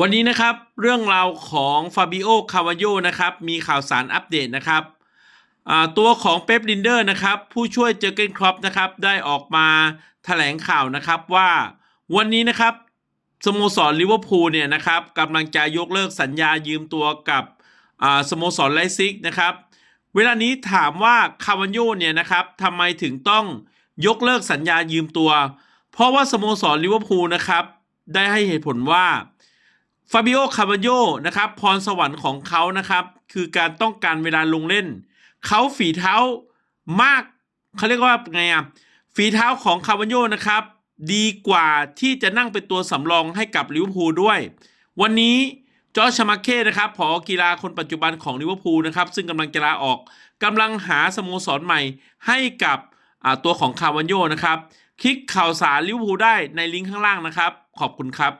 วันนี้นะครับเรื่องราวของฟาบิโอคาวาโยนะครับมีข่าวสารอัปเดตนะครับตัวของเป๊ปลินเดอร์นะครับผู้ช่วยเจอเกนครอปนะครับได้ออกมาแถลงข่าวนะครับว่าวันนี้นะครับสโมสรลิเวอร์พูลเนี่ยนะครับกำลังจะยกเลิกสัญญายืมตัวกับสโมสรไลซิกนะครับเวลานี้ถามว่าคาวาโยเนี่ยนะครับทำไมถึงต้องยกเลิกสัญญายืมตัว เพราะว่าสโมสรลิเวอร์พูลนะครับได้ให้เหตุผลว่า ฟาบิโอ คาร์บาโยนะครับพรสวรรค์ของเขานะครับ คือการต้องการเวลาลงเล่น เขาฝีเท้ามากเขาเรียกว่าไงอะฝีเท้าของคาร์บาโยนะครับ ดีกว่าที่จะนั่งเป็นตัวสำรองให้กับลิเวอร์พูลด้วย วันนี้จอชมาเก้นะครับผอกีฬาคนปัจจุบันของลิเวอร์พูลนะครับซึ่งกำลังจะลาออกกำลังหาสโมสรใหม่ให้กับตัวของคาร์บาโยนะครับ คลิกข่าวสารลิเวอร์พูลได้ในลิงก์ข้างล่างนะครับ ขอบคุณครับ